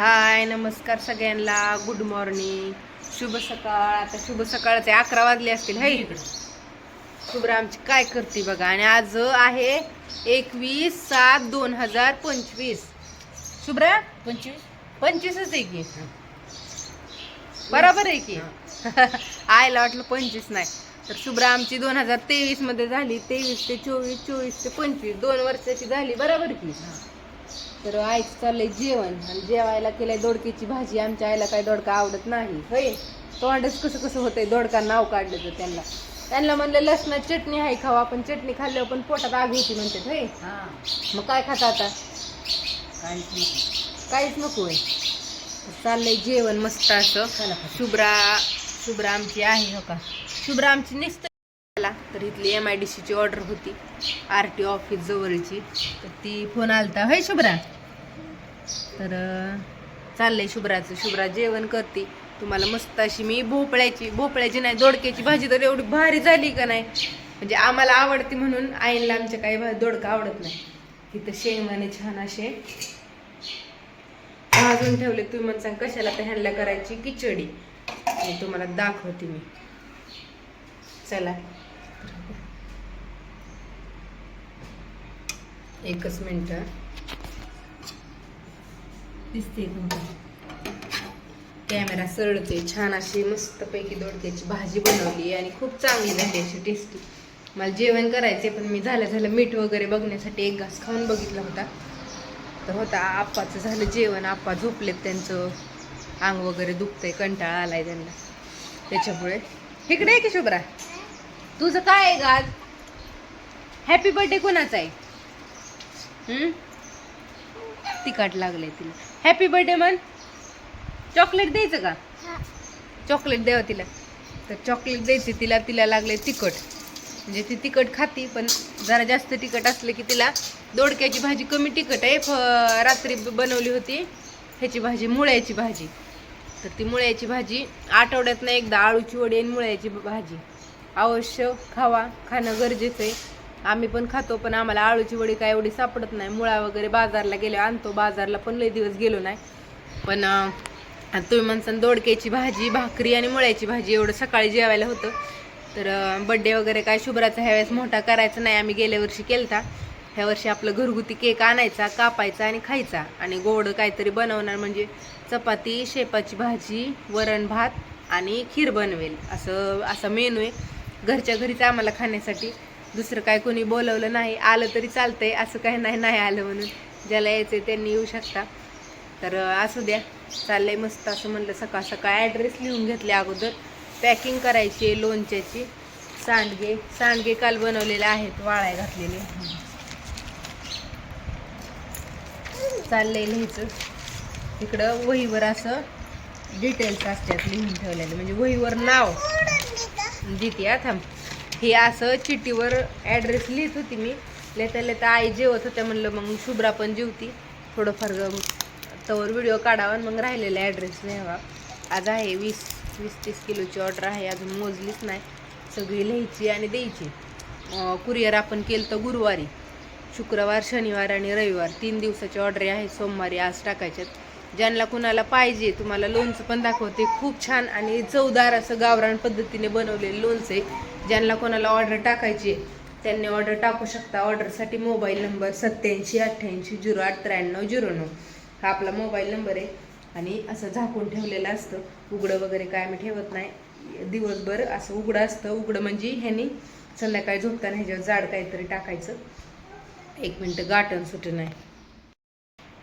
हाय नमस्कार सगळ्यांना. Good morning शुभ सकाळ. आता शुभ सकाळचे अकरा वाजले असतील हाय शुभ्रा आमची काय करते बघा. आणि आज आहे एकवीस सात दोन हजार पंचवीस. शुभ्रा पंचवीस. पंचवीसच आहे की? बरोबर आहे की? आयला वाटलं पंचवीस नाही. तर शुभ्रा आमची दोन हजार तेवीसमध्ये झाली. तेवीस ते चोवीस चोवीस ते पंचवीस. दोन वर्षाची झाली. बरोबर की? तर आईचं चाललंय जेवण. आणि जेवायला केलंय दोडक्याची भाजी. आमच्या आईला काही दोडका आवडत नाही. होय? तोंडच कसं कसं होतंय? दोडका नाव काढलं तर त्यांना. त्यांना म्हणलं लसणात चटणी आहे खावा पण चटणी खाल्ल्यावर पण पोटात आग होती म्हणतात होय? हा. मग काय खाता आता? काहीच नाही काहीच नको आहे चाललंय जेवण मस्त असं. शुभ्रा शुभ्रा आमची आहे हो का? शुभ्रा आमची निस्त तर इथली एम आय डी सीची ऑर्डर होती. आर टी ऑफिस जवळची. तर ती फोन आलता. होय शुभ्रा? तर चाललंय शुभ्राचं. शुभ्रा जेवण करते. तुम्हाला मस्त अशी मी भोपळ्याची भोपळ्याची नाही दोडक्याची भाजी तर एवढी भारी झाली का नाही? म्हणजे आम्हाला आवडते म्हणून आईला आमच्या काही भाजी दोडका आवडत नाही. इथं शेंगदाणे छान असे भाजून ठेवले. तुम्ही मला सांग कशाला तर ह्यांना करायची खिचडी? तुम्हाला दाखवते मी. चला. एकच मिनटं. दिसते कॅमेरा सरळते छान अशी मस्तपैकी दोडक्याची भाजी बनवली आणि खूप चांगली झाली अशी टेस्टी मला जेवण करायचे पण मी झालं झालं मीठ वगैरे बघण्यासाठी एक घास खाऊन बघितला होता. तर होता आप्पाचं झालं जेवण. आप्पा झोपलेत त्यांचं. अंग वगैरे दुखतंय कंटाळा आलाय त्यांना. त्याच्यामुळे. इकडे आहे की शुभ्रा तुझं काय आहे गाज हॅपी बर्थडे कोणाचा आहे? तिखट लागलंय तिला. हॅपी बर्थडे म्हण चॉकलेट द्यायचं का? चॉकलेट द्यावं तिला. तर चॉकलेट द्यायची तिला तिला लागले तिखट. म्हणजे ती तिखट खाती पण जरा जास्त तिखट असलं की तिला दोडक्याची भाजी कमी तिखट आहे. फ रात्री बनवली होती. ह्याची भाजी मुळ्याची भाजी. तर ती मुळ्याची भाजी आठवड्यातनं एकदा आळूची वडी आणि मुळ्याची भाजी. अवश्य खावा. खाणं गरजेचं आहे. आम्ही पण खातो पण आम्हाला आळूची वडी काय एवढी सापडत नाही. मुळा वगैरे बाजारला गेले आणतो. बाजारला पण लई दिवस गेलो नाही. पण तुम्ही म्हणसान दोडक्याची भाजी भाकरी आणि मुळ्याची भाजी एवढं सकाळी जेवायला होतं. तर बड्डे वगैरे काय शुभ्राचा ह्यावेळेस मोठा करायचा नाही. आम्ही गेल्या वर्षी केलता. ह्या वर्षी आपलं घरगुती केक आणायचा कापायचा आणि खायचा. आणि गोड काहीतरी बनवणार म्हणजे चपाती शेपाची भाजी वरण भात आणि खीर बनवेल. असं असा मेनू आहे. घरच्या घरीच आम्हाला खाण्यासाठी. दुसरं काय कोणी बोलवलं नाही आलं तरी चालतंय असं काही नाही नाही आलं म्हणून. ज्याला यायचं आहे त्यांनी येऊ शकता. तर असू द्या. चाललंय मस्त असं म्हणलं सकाळ सकाळ ॲड्रेस लिहून घेतले अगोदर. पॅकिंग करायची आहे लोणच्याची. सांडगे सांडगे काल बनवलेले आहेत वाळाय घातलेले. चाललंय लिहायचं. इकडं वहीवर असं डिटेल्स असतात लिहून ठेवलेले. म्हणजे वहीवर नाव. देते थांब. हे असं चिठ्ठीवर ॲड्रेस लिहित होती मी. लेता लेता आई जेवत होत्या म्हणलं मग शुभ्रा पण जेवती. थोडंफार तवर व्हिडिओ काढावा आणि मग राहिलेला ॲड्रेस लिहावा. आज आहे वीस वीस तीस किलोची ऑर्डर आहे अजून मोजलीच नाही. सगळी लिहायची आणि द्यायची. कुरिअर आपण केलं तर गुरुवारी. शुक्रवार शनिवार आणि रविवार. तीन दिवसाची ऑर्डर आहे सोमवारी आज टाकायच्यात. ज्यांना कुणाला पाहिजे तुम्हाला लोणचं पण दाखवते. खूप छान आणि चवदार असं गावरान पद्धतीने बनवलेलं लोणचं आहे. ज्यांना कोणाला ऑर्डर टाकायची आहे, त्यांनी ऑर्डर टाकू शकता. ऑर्डरसाठी मोबाईल नंबर सत्याऐंशी अठ्ठ्याऐंशी झिरो आठ त्र्याण्णव झिरो नऊ. हा आपला मोबाईल नंबर आहे. आणि असं झाकून ठेवलेलं असतं. उघडं वगैरे काय आम्ही ठेवत नाही. दिवसभर असं उघडं असतं. उघडं म्हणजे ह्यानी संध्याकाळी झोपताना ह्याच्यावर जाड काहीतरी टाकायचं. एक मिनटं गाठण सुटं नाही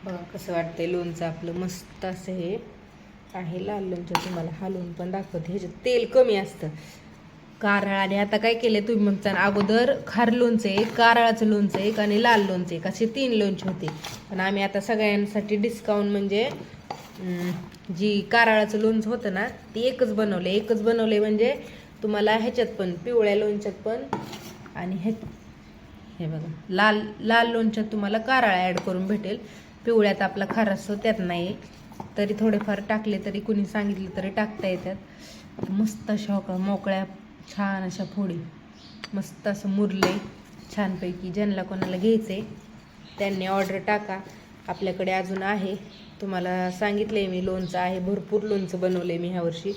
बघा कसं वाटतंय? लोणचं आपलं मस्त असं हे आहे लाल लोणचं तुम्हाला हलवून पण दाखवते. ह्याच्यात तेल कमी असतं. कारळ आणि आता काय केलं तुम्ही म्हणता अगोदर खार लोणचं एक कारळाचं लोणचं एक आणि लाल लोणचं एक असे तीन लोणचे होते. पण आम्ही आता सगळ्यांसाठी डिस्काउंट म्हणजे जी कारळाचं लोणचं होतं ना ती एकच बनवलं एकच बनवले म्हणजे तुम्हाला ह्याच्यात पण पिवळ्या लोणच्यात पण आणि हे हे बघा. लाल लाल लोणच्यात तुम्हाला कारळा ॲड करून भेटेल. पिवळ्यात आपला खार त्यात नाही. तरी थोडेफार टाकले तरी कुणी सांगितलं तरी टाकता येतात. मस्त अशा हो मोकळ्या छान अशा फोडी. मस्त असं मुरले छानपैकी. ज्यांना कोणाला घ्यायचे त्यांनी ऑर्डर टाका. आपल्याकडे अजून आहे. तुम्हाला सांगितलं आहे मी लोणचं आहे. भरपूर लोणचं बनवलं आहे मी ह्यावर्षी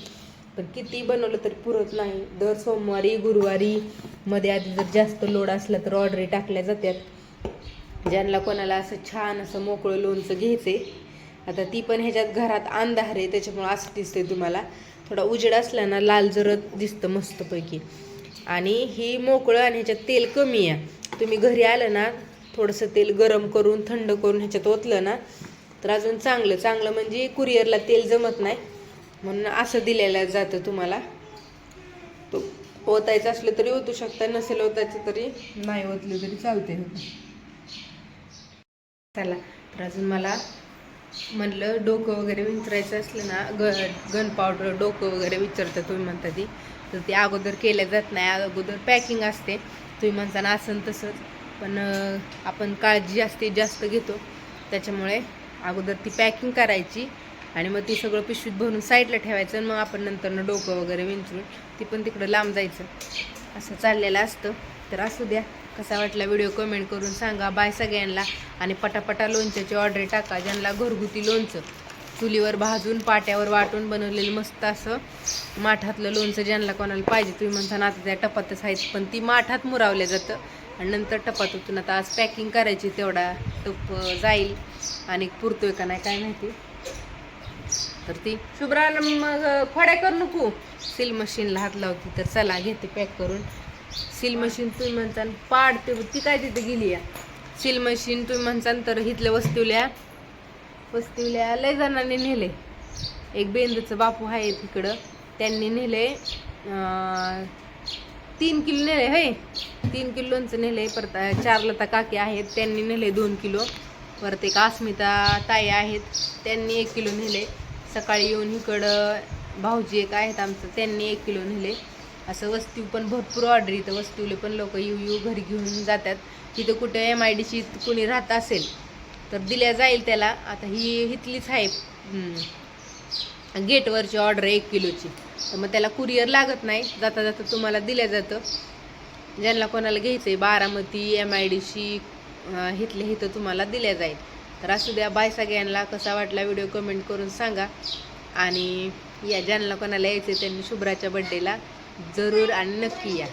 पण किती बनवलं तरी पुरत नाही. दर सोमवारी गुरुवारी मध्ये आधी जर जास्त लोड असला तर ऑर्डरी टाकल्या जातात ज्यांना कोणाला असं छान असं मोकळं लोणचं घ्यायचे आता ती पण ह्याच्यात घरात अंधार आहे त्याच्यामुळं असं दिसतंय तुम्हाला. थोडा उजेड असला ना लाल जरत दिसतं मस्तपैकी. आणि ही मोकळं आणि ह्याच्यात तेल कमी आहे. तुम्ही घरी आलं ना थोडंसं तेल गरम करून थंड करून ह्याच्यात ओतलं ना तर अजून चांगलं. चांगलं म्हणजे कुरिअरला तेल जमत नाही. म्हणून असं दिलेलं जातं तुम्हाला. तो ओतायचं असलं तरी ओतू शकता नसेल ओतायचं तरी. नाही ओतलं तरी चालते चला तर अजून मला म्हणलं डोकं वगैरे विचारायचं असलं ना ग गन पावडर डोकं वगैरे विचारता तुम्ही म्हणता ती. तर ते अगोदर केल्या जात नाही. अगोदर पॅकिंग असते. तुम्ही म्हणताना असं तसंच पण आपण काळजी जास्तीत जास्त घेतो. त्याच्यामुळे अगोदर ती पॅकिंग करायची आणि मग ती सगळं पिशवीत भरून साईडला ठेवायचं आणि मग आपण नंतरनं डोकं वगैरे विंचरून ती पण तिकडं लांब जायचं. असं चाललेलं असतं. तर असू द्या. कसा वाटला व्हिडिओ कमेंट करून सांगा. बाय सगळ्यांना. आणि पटापटा लोणच्याची ऑर्डर टाका. ज्यांना घरगुती लोणचं चुलीवर भाजून पाट्यावर वाटून बनवलेलं मस्त असं माठातलं लोणचं ज्यांना कोणाला पाहिजे तुम्ही म्हणता ना आता त्या टपातच आहेत. पण ती माठात मुरावलं जातं. आणि नंतर टपातून आता आज पॅकिंग करायची तेवढा टप जाईल. आणि पुरतोय का नाही काय माहिती. तर ती शुभ्राला मग फड्या करू नको. सिल मशीनला हात लावते तर चला घेते पॅक करून. सील मशीन तुम्ही पाड ते ती काय तिथे गेली या? सील मशीन तुम्ही म्हणसान तर इथल्या वस्तूल्या वस्तूल्या लय जणांनी नेले. एक बेंदूचं बापू आहे तिकडं त्यांनी नेले तीन किलो नेले हे तीन किलो लोणचं नेले परत चार लता काकी आहेत त्यांनी नेले दोन किलो. परत एक अस्मिता ताई आहेत त्यांनी एक किलो नेले. सकाळी येऊन इकडं भाऊजी एक आहेत आमचं त्यांनी एक किलो नेले. असं वस्तू पण भरपूर ऑर्डर इथं. वस्तूले पण लोक येऊ येऊ घरी घेऊन जातात. तिथं कुठं एम आय डीची कोणी राहत असेल तर दिल्या जाईल त्याला. आता ही इथलीच आहे. गेटवरची ऑर्डर एक किलोची. तर मग त्याला कुरिअर लागत नाही. जाता जाता तुम्हाला दिलं जातं. ज्यांना कोणाला घ्यायचं आहे बारामती एम आय डीशी हिथले इथं तुम्हाला दिल्या जाईल. तर असू द्या बाय सगळ्यांना कसा वाटला व्हिडिओ कमेंट करून सांगा. आणि या ज्यांना कोणाला यायचं आहे त्यांनी शुभ्राच्या बड्डेला जरूर आणि नक्की या.